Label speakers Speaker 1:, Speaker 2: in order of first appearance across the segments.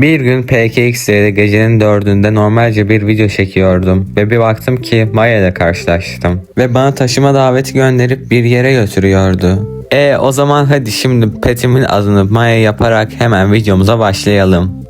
Speaker 1: Bir gün PKX'de gecenin dördünde normalce bir video çekiyordum ve bir baktım ki Maya ile karşılaştım. Ve bana taşıma daveti gönderip bir yere götürüyordu. E o zaman hadi şimdi petimin adını Maya yaparak hemen videomuza başlayalım.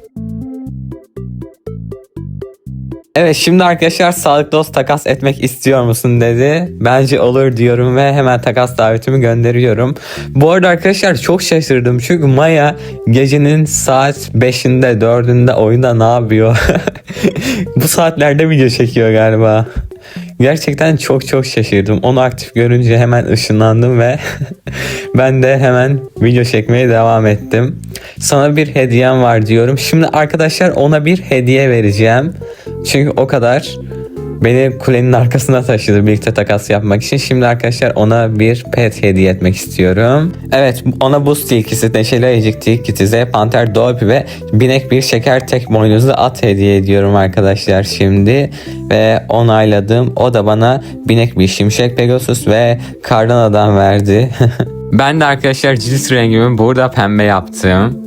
Speaker 1: Evet şimdi arkadaşlar sağlık dost takas etmek istiyor musun dedi. Bence olur diyorum ve hemen takas davetimi gönderiyorum. Bu arada arkadaşlar çok şaşırdım çünkü Maya gecenin saat 5'inde 4'ünde oyunda ne yapıyor? Bu saatlerde video çekiyor galiba. Gerçekten çok çok şaşırdım. Onu aktif görünce hemen ışınlandım ve ben de hemen video çekmeye devam ettim. Sana bir hediyem var diyorum. Şimdi arkadaşlar ona bir hediye vereceğim. Çünkü o kadar beni kulenin arkasına taşıdı birlikte takas yapmak için. Şimdi arkadaşlar ona bir pet hediye etmek istiyorum. Evet ona buz tilkisi, neşeli ayıcık tilkisi, Z panter, dolpi ve binek bir şeker tek boynuzlu at hediye ediyorum arkadaşlar şimdi. Ve onayladım. O da bana binek bir şimşek pegasus ve kardan adam verdi. ben de arkadaşlar cilt rengimi burada pembe yaptım.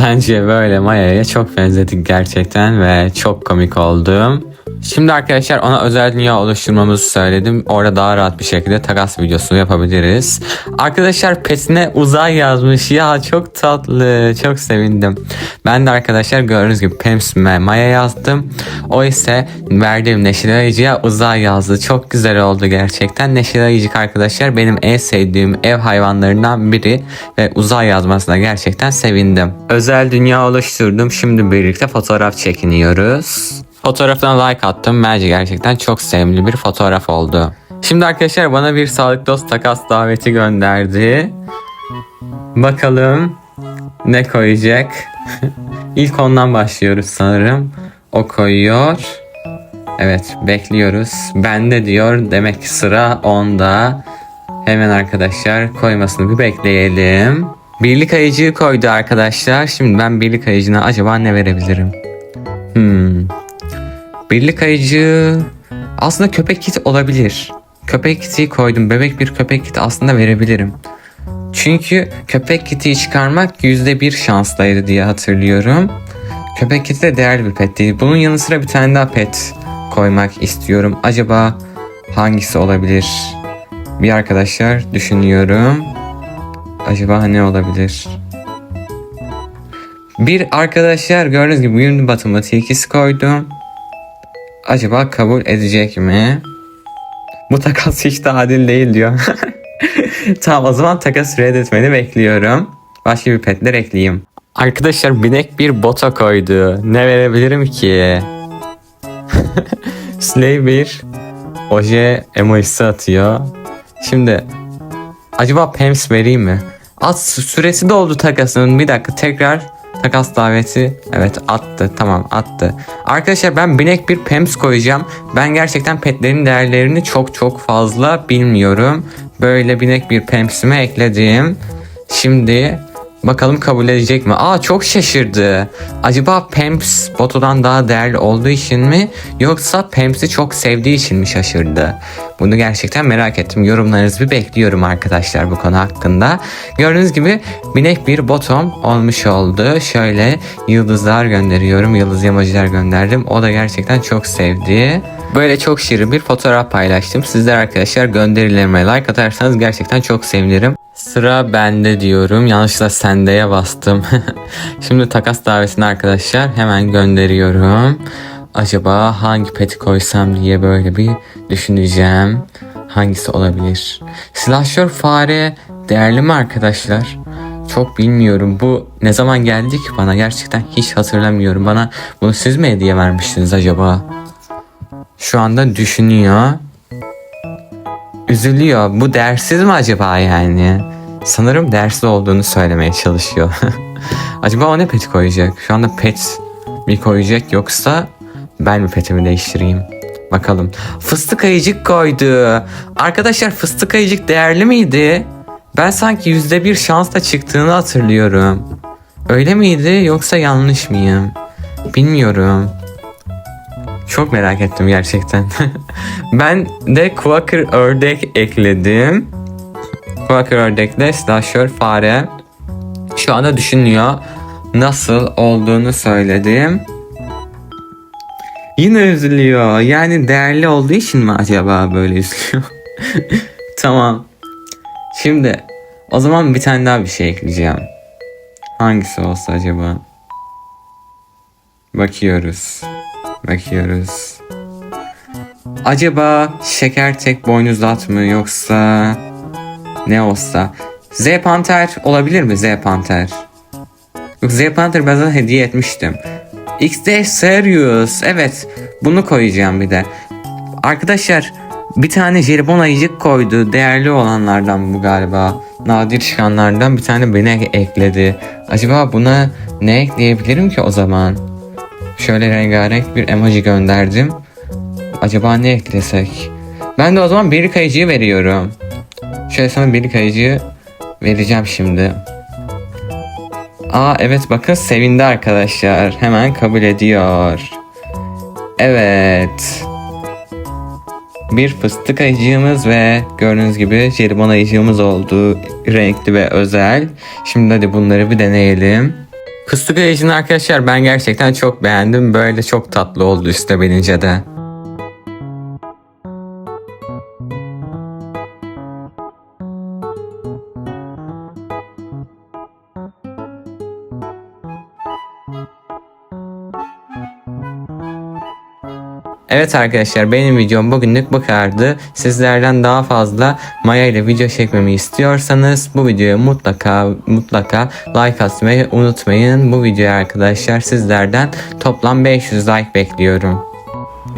Speaker 1: Bence böyle Maya'ya çok benzedik gerçekten ve çok komik oldum. Şimdi arkadaşlar ona özel dünya oluşturmamızı söyledim. Orada daha rahat bir şekilde takas videosu yapabiliriz. Arkadaşlar petine uzay yazmış. Ya çok tatlı. Çok sevindim. Ben de arkadaşlar gördüğünüz gibi Pems ve Maya yazdım. O ise verdiğim Neşeli Ayıcı'ya uzay yazdı. Çok güzel oldu gerçekten. Neşeli Ayıcık arkadaşlar benim en sevdiğim ev hayvanlarından biri. Ve uzay yazmasına gerçekten sevindim. Özel dünya oluşturdum. Şimdi birlikte fotoğraf çekiniyoruz. Fotoğrafına like attım. Bence gerçekten çok sevimli bir fotoğraf oldu. Şimdi arkadaşlar bana bir sağlık dost takas daveti gönderdi. Bakalım ne koyacak. İlk ondan başlıyoruz sanırım. O koyuyor. Evet bekliyoruz. Bende diyor. Demek ki sıra onda. Hemen arkadaşlar koymasını bir bekleyelim. Birlik ayıcığı koydu arkadaşlar. Şimdi ben birlik ayıcına acaba ne verebilirim? Hmm. Birlik ayıcı aslında köpek kit olabilir. Köpek kiti koydum. Bebek bir köpek kiti aslında verebilirim. Çünkü köpek kiti çıkarmak yüzde bir şanslıydı diye hatırlıyorum. Köpek kiti de değerli bir pet değil. Bunun yanı sıra bir tane daha pet koymak istiyorum. Acaba hangisi olabilir? Bir arkadaşlar düşünüyorum. Acaba ne olabilir? Bir arkadaşlar gördüğünüz gibi gün batımı tilkisi koydum. Acaba kabul edecek mi? Bu takas hiç de adil değil diyor. tamam o zaman takas reddetmeni bekliyorum. Başka bir petler ekleyeyim. Arkadaşlar binek bir bota koydu. Ne verebilirim ki? Slay bir oje emojisi atıyor. Şimdi acaba Pems vereyim mi? At süresi doldu takasının. Bir dakika tekrar takas daveti. Evet attı tamam attı. Arkadaşlar ben binek bir Pems koyacağım. Ben gerçekten petlerin değerlerini çok çok fazla bilmiyorum. Böyle binek bir Pems'ime ekledim. Şimdi bakalım kabul edecek mi? Aa çok şaşırdı. Acaba Pemps botodan daha değerli olduğu için mi yoksa Pemps'i çok sevdiği için mi şaşırdı? Bunu gerçekten merak ettim. Yorumlarınızı bir bekliyorum arkadaşlar bu konu hakkında. Gördüğünüz gibi binek bir botom olmuş oldu. Şöyle yıldızlar gönderiyorum. Yıldız emojiler gönderdim. O da gerçekten çok sevdi. Böyle çok şirin bir fotoğraf paylaştım. Sizler arkadaşlar gönderilerime like atarsanız gerçekten çok sevinirim. Sıra bende diyorum. Yanlışlıkla sendeye bastım. Şimdi takas davetini arkadaşlar hemen gönderiyorum. Acaba hangi peti koysam diye böyle bir düşüneceğim. Hangisi olabilir? Slasher fare değerli mi arkadaşlar? Çok bilmiyorum. Bu ne zaman geldi ki bana? Gerçekten hiç hatırlamıyorum. Bana bunu siz mi hediye vermiştiniz acaba? Şu anda düşünüyor. Üzülüyor. Bu dersiz mi acaba yani? Sanırım dersli olduğunu söylemeye çalışıyor. acaba o ne pet koyacak? Şu anda pet mi koyacak yoksa ben mi petimi değiştireyim? Bakalım. Fıstık ayıcık koydu. Arkadaşlar fıstık ayıcık değerli miydi? Ben sanki yüzde bir şansla çıktığını hatırlıyorum. Öyle miydi yoksa yanlış mıyım? Bilmiyorum. Çok merak ettim gerçekten. ben de Quaker ördek ekledim. Quaker ördekle slasher fare. Şu anda düşünüyor. nasıl olduğunu söyledim. Yine üzülüyor. Yani değerli olduğu için mi acaba böyle üzülüyor? tamam. Şimdi o zaman bir tane daha bir şey ekleyeceğim. Hangisi olsa acaba? Bakıyoruz. Bakıyoruz. Acaba şeker tek boynuzlu at mı yoksa ne olsa? Z Panter olabilir mi Z Panter? Yok Z Panter ben zaten hediye etmiştim. XD Serious. Evet. Bunu koyacağım bir de. Arkadaşlar bir tane jelibon ayıcık koydu. Değerli olanlardan bu galiba. Nadir çıkanlardan bir tane beni ekledi. Acaba buna ne ekleyebilirim ki o zaman? Şöyle rengarenk bir emoji gönderdim. Acaba ne eklesek? Ben de o zaman bir kayıcıyı veriyorum. Şöyle sana bir kayıcıyı vereceğim şimdi. Aa evet bakın sevindi arkadaşlar. Hemen kabul ediyor. Evet. Bir fıstık ayıcığımız ve gördüğünüz gibi jelibon ayıcığımız oldu. Renkli ve özel. Şimdi hadi bunları bir deneyelim. Fıstık ayıcığını arkadaşlar ben gerçekten çok beğendim. Böyle çok tatlı oldu üstte binince de. Evet arkadaşlar benim videom bugünlük bu kadardı. Sizlerden daha fazla Maya ile video çekmemi istiyorsanız bu videoya mutlaka mutlaka like atmayı unutmayın. Bu videoya arkadaşlar sizlerden toplam 500 like bekliyorum.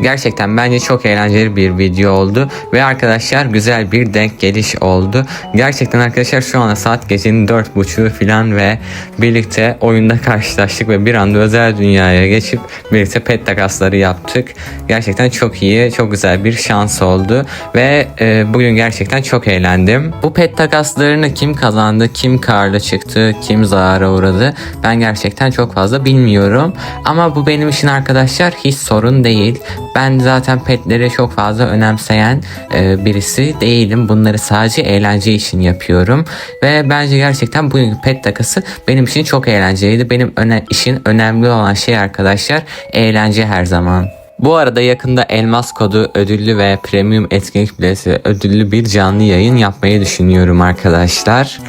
Speaker 1: Gerçekten bence çok eğlenceli bir video oldu ve arkadaşlar güzel bir denk geliş oldu. Gerçekten arkadaşlar şu anda saat gecenin 4.30'u falan ve birlikte oyunda karşılaştık ve bir anda özel dünyaya geçip birlikte pet takasları yaptık. Gerçekten çok iyi, çok güzel bir şans oldu ve e, bugün gerçekten çok eğlendim. Bu pet takaslarını kim kazandı, kim karlı çıktı, kim zarara uğradı ben gerçekten çok fazla bilmiyorum. Ama bu benim için arkadaşlar hiç sorun değil. Ben zaten petleri çok fazla önemseyen e, birisi değilim. Bunları sadece eğlence için yapıyorum. Ve bence gerçekten bu pet takası benim için çok eğlenceliydi. Benim öne, işin önemli olan şey arkadaşlar eğlence her zaman. Bu arada yakında Elmas Kodu ödüllü ve Premium Etkinlik Bileti ödüllü bir canlı yayın yapmayı düşünüyorum arkadaşlar.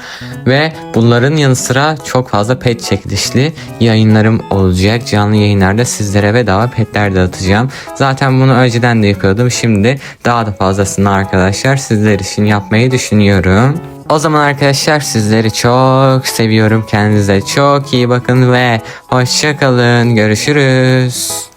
Speaker 1: Ve bunların yanı sıra çok fazla pet çekilişli yayınlarım olacak. Canlı yayınlarda sizlere bedava petler dağıtacağım. Zaten bunu önceden de yapıyordum. Şimdi daha da fazlasını arkadaşlar sizler için yapmayı düşünüyorum. O zaman arkadaşlar sizleri çok seviyorum. Kendinize çok iyi bakın ve hoşçakalın. Görüşürüz.